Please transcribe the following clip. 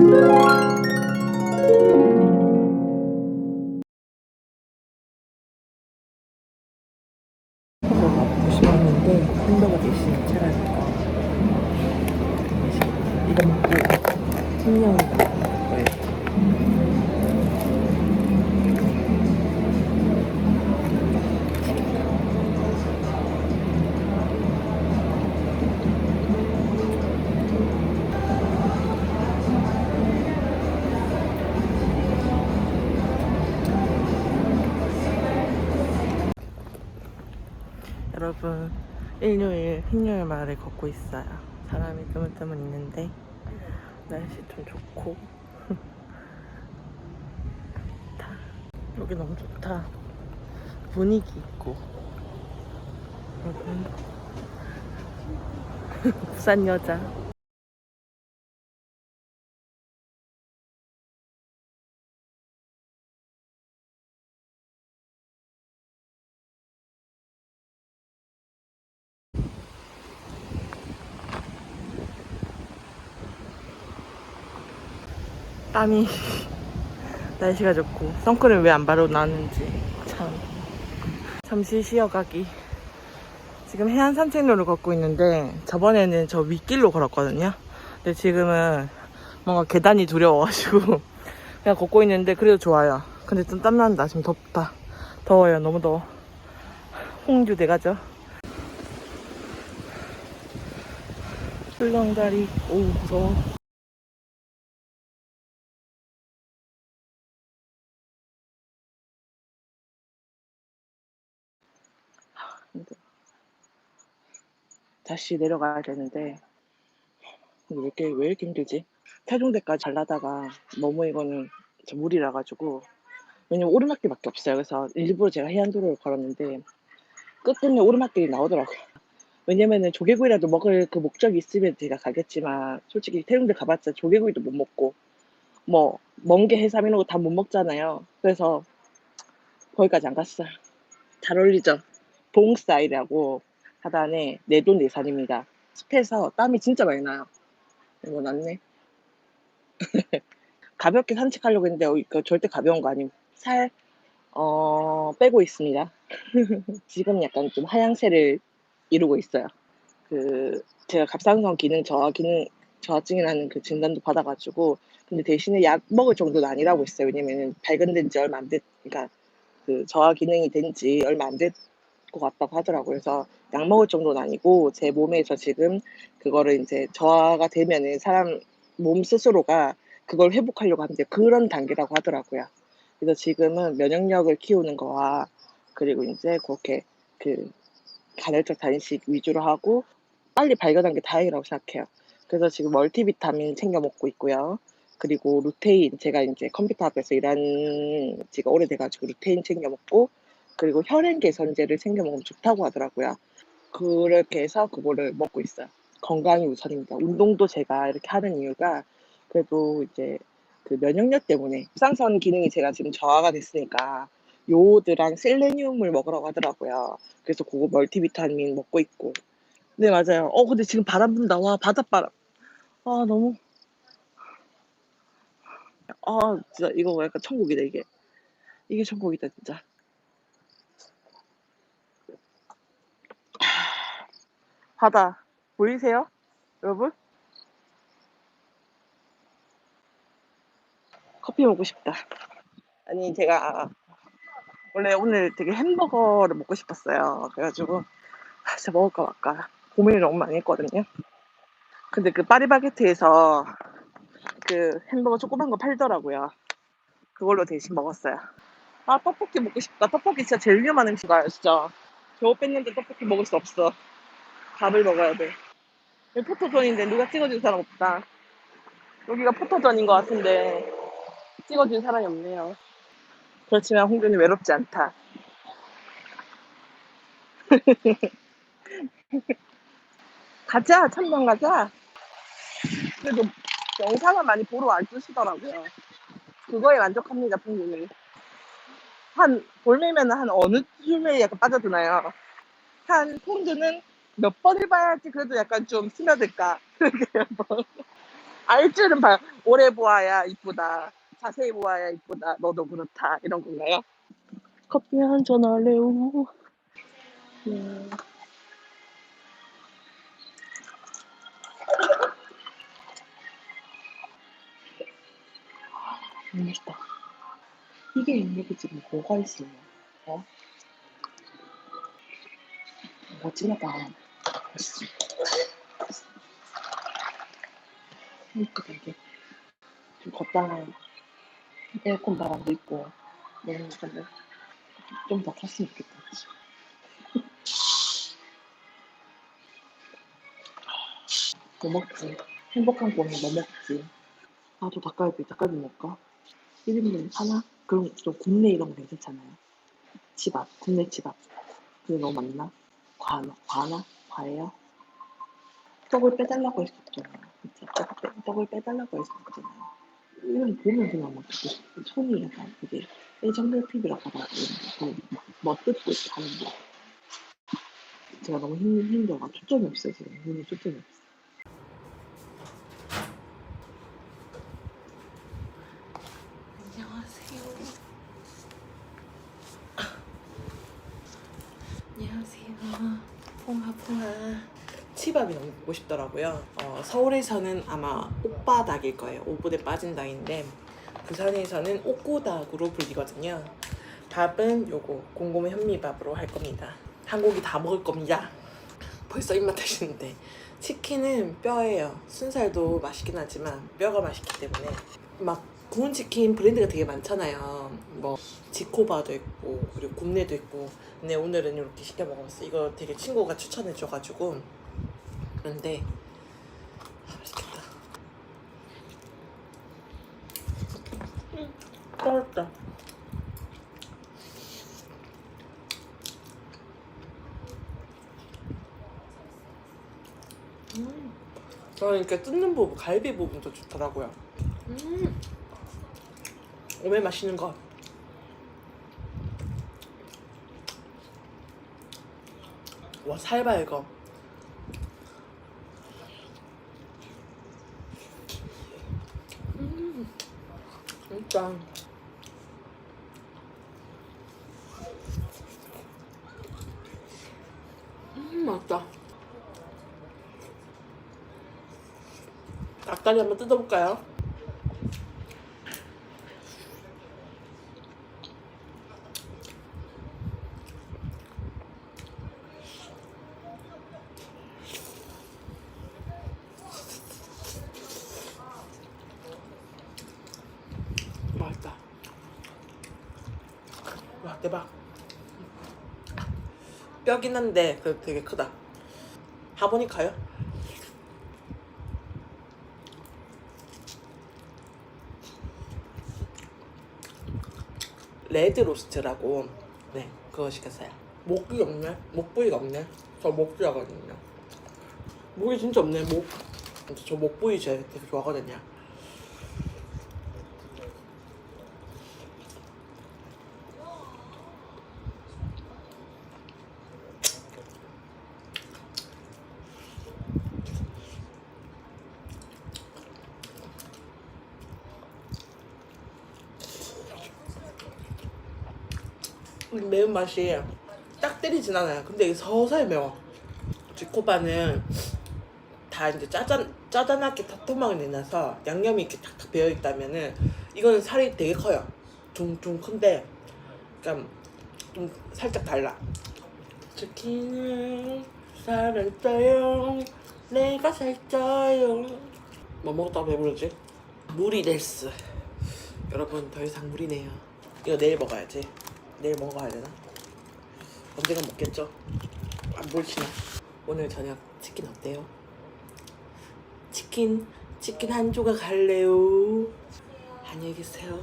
햄버 여러분 일요일 흰요일 마을을 걷고 있어요. 사람이 뜨문뜨문 있는데 날씨 좀 좋고. 좋다. 여기 너무 좋다. 분위기 있고. 여러분. 부산 여자 땀이 날씨가 좋고 선크림 왜 안 바르고 나왔는지 참. 잠시 쉬어가기. 지금 해안 산책로를 걷고 있는데 저번에는 저 윗길로 걸었거든요. 근데 지금은 뭔가 계단이 두려워가지고 그냥 걷고 있는데 그래도 좋아요. 근데 좀 땀난다. 지금 덥다. 더워요. 너무 더워. 홍주 대가죠? 출렁다리. 오 무서워 다시 내려가야 되는데 왜 이렇게 왜 이렇게 힘들지? 태종대까지 잘나다가 너무 이거는 저 무리라 가지고 왜냐면 오르막길밖에 없어요. 그래서 일부러 제가 해안도로를 걸었는데 끝끝내 오르막길이 나오더라고요. 왜냐면은 조개구이라도 먹을 그 목적이 있으면 제가 가겠지만 솔직히 태종대 가봤자 조개구이도 못 먹고 뭐 멍게 해삼 이런 거 다 못 먹잖아요. 그래서 거기까지 안 갔어요. 잘 어울리죠? 봉사이라고 하단에 내돈내산입니다. 습해서 땀이 진짜 많이 나요. 이거 났네. 가볍게 산책하려고 했는데 어, 이거 절대 가벼운 거 아니고 살 어, 빼고 있습니다. 지금 약간 좀 하향세를 이루고 있어요. 그 제가 갑상선 기능 저하 기능 저하증이라는 그 진단도 받아가지고 근데 대신에 약 먹을 정도는 아니라고 했어요. 왜냐면은 발견된 지 얼마 안 됐, 그러니까 그 저하 기능이 된 지 얼마 안 됐 것 같다고 하더라고요. 그래서 약 먹을 정도는 아니고 제 몸에서 지금 그거를 이제 저하가 되면은 사람 몸 스스로가 그걸 회복하려고 하는데 그런 단계라고 하더라고요. 그래서 지금은 면역력을 키우는 거와 그리고 이제 그렇게 그 간헐적 단식 위주로 하고 빨리 발견한 게 다행이라고 생각해요. 그래서 지금 멀티비타민 챙겨 먹고 있고요. 그리고 루테인 제가 이제 컴퓨터 앞에서 일한 지가 오래돼가지고 루테인 챙겨 먹고 그리고 혈행 개선제를 챙겨 먹으면 좋다고 하더라고요. 그렇게 해서 그거를 먹고 있어요. 건강이 우선입니다. 운동도 제가 이렇게 하는 이유가 그래도 이제 그 면역력 때문에 갑상선 기능이 제가 지금 저하가 됐으니까 요오드랑 셀레니움을 먹으라고 하더라고요. 그래서 그거 멀티비타민 먹고 있고. 네 맞아요. 어 근데 지금 바람 분다. 와 바닷바람. 아 너무 아 진짜 이거 약간 천국이다 이게. 이게 천국이다 진짜. 바다 보이세요? 여러분? 커피 먹고 싶다. 아니 제가 원래 오늘 되게 햄버거를 먹고 싶었어요. 그래가지고 아, 진짜 먹을까 말까 고민을 너무 많이 했거든요. 근데 그 파리바게트에서 그 햄버거 조그만 거 팔더라고요. 그걸로 대신 먹었어요. 아 떡볶이 먹고 싶다. 떡볶이 진짜 제일 위험한 음식이야 진짜. 겨우 뺐는데 떡볶이 먹을 수 없어. 밥을 먹어야 돼. 여기 포토존인데 누가 찍어준 사람 없다. 여기가 포토존인 것 같은데 찍어준 사람이 없네요. 그렇지만 홍준이 외롭지 않다. 가자, 참관 가자. 그래도 영상을 많이 보러 와주시더라고요. 그거에 만족합니다, 풍준이. 한, 볼매면 한 어느 쯤에 약간 빠져드나요? 한, 풍준은 몇 번을 봐야지 그래도 약간 좀 스며들까? 알 줄은 봐. 오래 보아야 이쁘다. 자세히 보아야 이쁘다. 너도 그렇다. 이런 건가요? 커피 한 잔 할래요. 음. 너무 맛있다. 이게 있는데 지금 뭐가 있어요? 어? 멋지나 이쁘다, 이게. 좀 걷다가 에어컨 바람도 있고, 너무 근데 좀더 컸으면 좋겠다. 뭐 먹지? 행복한 꿈은 뭐 먹지? 나도 닭갈비, 닭갈비 먹을까? 1인분 하나? 그럼 좀 굽네 이런 거 괜찮잖아요. 집앞, 굽네 집앞. 그게 너무 많나? 과나? 과나? 과예요? 떡을 빼달라고 했었잖아요. 그치? 떡을, 빼, 떡을 빼달라고 했었잖아요. 이런 보면 그냥 막 손이 약간 이게 애정결핍이라고 하더라고요. 막 멋뜯고 하는데. 제가 너무 힘, 힘들어. 초점이 없어요. 눈에 초점이 없어. 안녕하세요. 안녕하세요. 퐁아퐁아. 치밥이 너무 보고 싶더라고요. 어, 서울에서는 아마 오빠닭일 거예요. 오븐에 빠진 닭인데 부산에서는 옥고닭으로 불리거든요. 밥은 요거 곰곰이 현미밥으로 할 겁니다. 한 고기 다 먹을 겁니다. 벌써 입맛 타시는데 치킨은 뼈예요. 순살도 맛있긴 하지만 뼈가 맛있기 때문에 막 구운 치킨 브랜드가 되게 많잖아요. 뭐 지코바도 있고 그리고 굽네도 있고. 근데 오늘은 이렇게 시켜 먹어봤어. 이거 되게 친구가 추천해줘가지고 그런데 아, 맛있겠다. 음, 맛있다. 음. 저는 이렇게 뜯는 부분, 갈비 부분도 좋더라고요. 음. 오메 맛있는 거. 와 살봐 이거. 진짜. 음 맛있다. 닭다리 한번 뜯어볼까요? 맛있다. 와 대박. 뼈긴 한데 그 되게 크다. 하모니카요? 레드 로스트라고 네 그거 시켰어요. 목이 없네. 목부위가 없네. 저 목부위하거든요. 목이 진짜 없네. 목. 근데 저 목부위 제가 되게 좋아하거든요. 매운맛이 딱 때리진 않아요. 근데 이게 서서히 매워. 지코바는 다 이제 짜잔, 짜잔하게 터토막을 내놔서 양념이 이렇게 탁탁 배어있다면은 이거는 살이 되게 커요. 좀, 좀 큰데, 그러니까 좀 살짝 달라. 치킨은 살을 쪄요. 내가 살쪄요. 뭐 먹다가 배부르지? 물이 델스. 여러분, 더 이상 물이네요. 이거 내일 먹어야지. 내일 먹어야 되나? 언젠가 먹겠죠? 안 볼치나? 오늘 저녁 치킨 어때요? 치킨 치킨 한 조각 할래요? 안녕히 계세요.